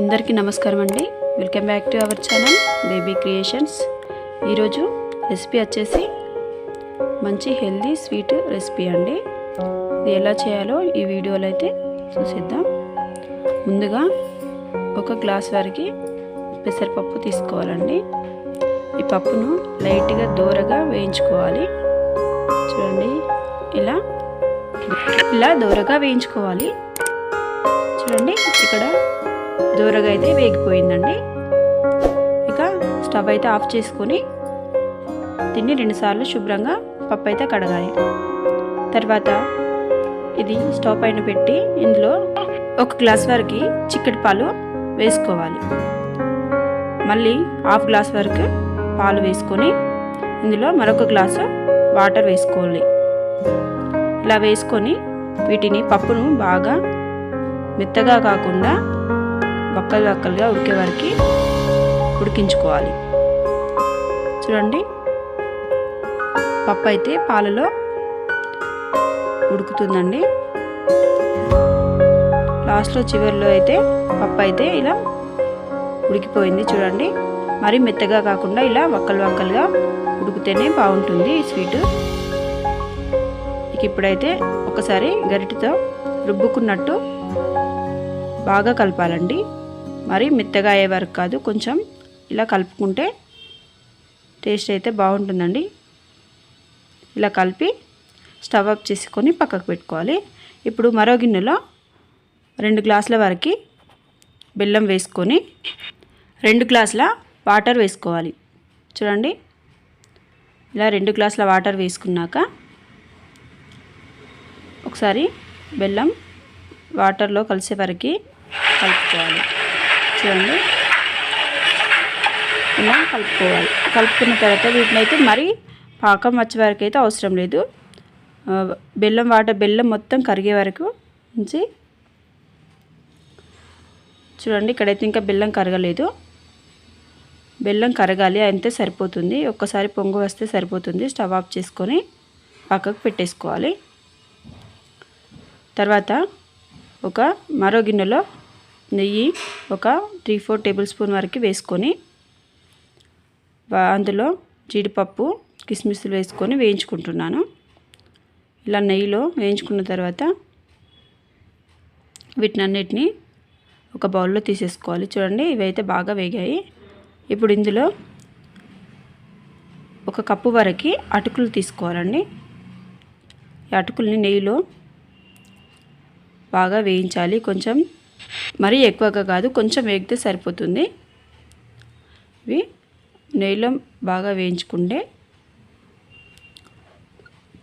అందరికీ నమస్కారం అండి. Welcome back to our channel baby creations. ఈరోజు రెసిపీ వచ్చేసి మంచి హెల్దీ స్వీట్ రెసిపీ అండి. ఇది ఎలా చేయాలో ఈ వీడియోలో అయితే చూసిద్దాం. ముందుగా ఒక గ్లాస్ వరకు పెసరపప్పు తీసుకోవాలండి. ఈ పప్పును లైట్గా దూరగా వేయించుకోవాలి. చూడండి ఇలా ఇలా దూరగా వేయించుకోవాలి. చూడండి. ఇక్కడ దూరగా అయితే వేగిపోయిందండి. ఇక స్టవ్ అయితే ఆఫ్ చేసుకొని దీన్ని రెండుసార్లు శుభ్రంగా పప్పు అయితే కడగాలి. తర్వాత ఇది స్టవ్ పైన పెట్టి ఇందులో ఒక గ్లాస్ వరకు చిక్కటి పాలు వేసుకోవాలి. మళ్ళీ హాఫ్ గ్లాస్ వరకు పాలు వేసుకొని ఇందులో మరొక గ్లాసు వాటర్ వేసుకోవాలి. ఇలా వేసుకొని వీటిని పప్పును బాగా మెత్తగా కాకుండా వక్కలు వక్కలుగా ఉడికే వరకు ఉడికించుకోవాలి. చూడండి. పప్పు అయితే పాలలో ఉడుకుతుందండి. లాస్ట్లో చివరిలో అయితే పప్పు అయితే ఇలా ఉడికిపోయింది చూడండి. మరి మెత్తగా కాకుండా ఇలా వక్కలు వక్కలుగా ఉడికితేనే బాగుంటుంది ఈ స్వీటు. ఇక ఇప్పుడైతే ఒకసారి గరిటతో రుబ్బుకున్నట్టు బాగా కలపాలండి. మరి మెత్తగా అయ్యే వరకు కాదు కొంచెం ఇలా కలుపుకుంటే టేస్ట్ అయితే బాగుంటుందండి. ఇలా కలిపి స్టవ్ ఆఫ్ చేసుకొని పక్కకు పెట్టుకోవాలి. ఇప్పుడు మరో గిన్నెలో రెండు గ్లాసుల వరకు బెల్లం వేసుకొని రెండు గ్లాసుల వాటర్ వేసుకోవాలి. చూడండి ఇలా రెండు గ్లాసుల వాటర్ వేసుకున్నాక ఒకసారి బెల్లం వాటర్లో కలిసే వరకు కలుపుకోవాలి. చూడండి. ఇలా కలుపుకోవాలి. కలుపుకున్న తర్వాత వీటిని అయితే మరీ పాకం వచ్చే వరకు అయితే అవసరం లేదు. బెల్లం వాటర్ బెల్లం మొత్తం కరిగే వరకు ఉంచి చూడండి ఇక్కడైతే ఇంకా బెల్లం కరగలేదు. బెల్లం కరగాలి అంతే సరిపోతుంది. ఒక్కసారి పొంగు వస్తే సరిపోతుంది. స్టవ్ ఆఫ్ చేసుకొని పక్కకు పెట్టేసుకోవాలి. తర్వాత ఒక మరో గిన్నెలో నెయ్యి ఒక త్రీ ఫోర్ టేబుల్ స్పూన్ వరకు వేసుకొని అందులో జీడిపప్పు కిస్మిస్లు వేసుకొని వేయించుకుంటున్నాను. ఇలా నెయ్యిలో వేయించుకున్న తర్వాత వీటినన్నిటినీ ఒక బౌల్లో తీసేసుకోవాలి. చూడండి ఇవైతే బాగా వేగాయి. ఇప్పుడు ఇందులో ఒక కప్పు వరకు అటుకులు తీసుకోవాలండి. ఈ అటుకుల్ని నెయ్యిలో బాగా వేయించాలి. కొంచెం మరీ ఎక్కువగా కాదు కొంచెం వేగితే సరిపోతుంది. ఇవి నెయ్యిలో బాగా వేయించుకుంటే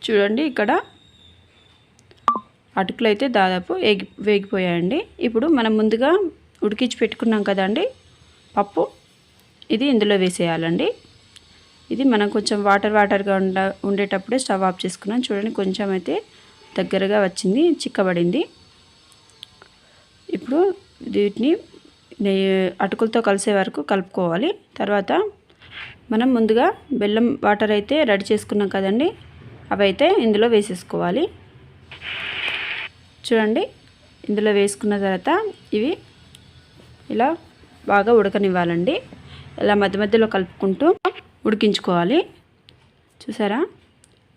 చూడండి ఇక్కడ అటుకులు అయితే దాదాపు వేగి వేగిపోయాయండి. ఇప్పుడు మనం ముందుగా ఉడికించి పెట్టుకున్నాం కదండి పప్పు ఇది ఇందులో వేసేయాలండి. ఇది మనం కొంచెం వాటర్ వాటర్గా ఉండ ఉండేటప్పుడే స్టవ్ ఆఫ్ చేసుకున్నాం. చూడండి కొంచెం అయితే దగ్గరగా వచ్చింది చిక్కబడింది. ఇప్పుడు వీటిని అటుకులతో కలిసే వరకు కలుపుకోవాలి. తర్వాత మనం ముందుగా బెల్లం వాటర్ అయితే రెడీ చేసుకున్నాం కదండి. అవి అయితే ఇందులో వేసేసుకోవాలి. చూడండి ఇందులో వేసుకున్న తర్వాత ఇవి ఇలా బాగా ఉడకనివ్వాలండి. ఇలా మధ్య మధ్యలో కలుపుకుంటూ ఉడికించుకోవాలి. చూసారా?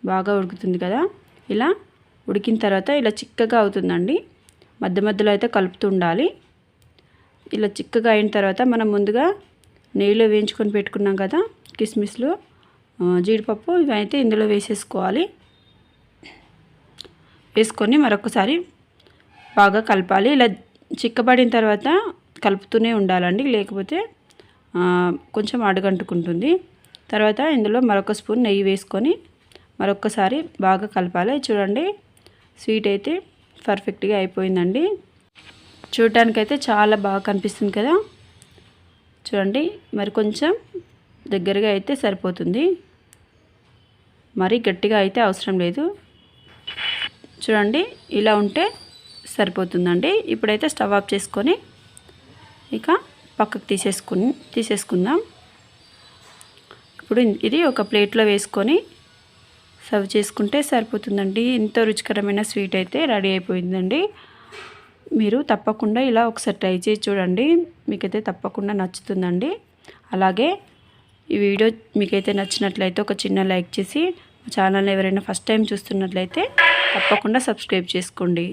బాగా ఉడుకుతుంది కదా? ఇలా ఉడికిన తర్వాత ఇలా చిక్కగా అవుతుందండి. మధ్య మధ్యలో అయితే కలుపుతూ ఉండాలి ఇలా చిక్కగా అయిన తర్వాత మనం ముందుగా నెయ్యిలో వేయించుకొని పెట్టుకున్నాం కదా కిస్మిస్లు జీడిపప్పు ఇవైతే ఇందులో వేసేసుకోవాలి. వేసుకొని మరొకసారి బాగా కలపాలి. ఇలా చిక్కబడిన తర్వాత కలుపుతూనే ఉండాలండి లేకపోతే కొంచెం అడుగంటుకుంటుంది. తర్వాత ఇందులో మరొక స్పూన్ నెయ్యి వేసుకొని మరొకసారి బాగా కలపాలి. చూడండి స్వీట్ అయితే పర్ఫెక్ట్గా అయిపోయిందండి. చూడటానికైతే చాలా బాగా కనిపిస్తుంది కదా. చూడండి మరి కొంచెం దగ్గరగా అయితే సరిపోతుంది. మరీ గట్టిగా అయితే అవసరం లేదు. చూడండి ఇలా ఉంటే సరిపోతుందండి. ఇప్పుడైతే స్టవ్ ఆఫ్ చేసుకొని ఇక పక్కకు తీసేసుకుని తీసేసుకుందాం. ఇప్పుడు ఇది ఒక ప్లేట్లో వేసుకొని సర్వ్ చేసుకుంటే సరిపోతుందండి. ఎంతో రుచికరమైన స్వీట్ అయితే రెడీ అయిపోయిందండి. మీరు తప్పకుండా ఇలా ఒకసారి ట్రై చేసి చూడండి. మీకైతే తప్పకుండా నచ్చుతుందండి. అలాగే ఈ వీడియో మీకైతే నచ్చినట్లయితే ఒక చిన్న లైక్ చేసి ఛానల్ ఎవరైనా ఫస్ట్ టైం చూస్తున్నట్లయితే తప్పకుండా సబ్స్క్రైబ్ చేసుకోండి.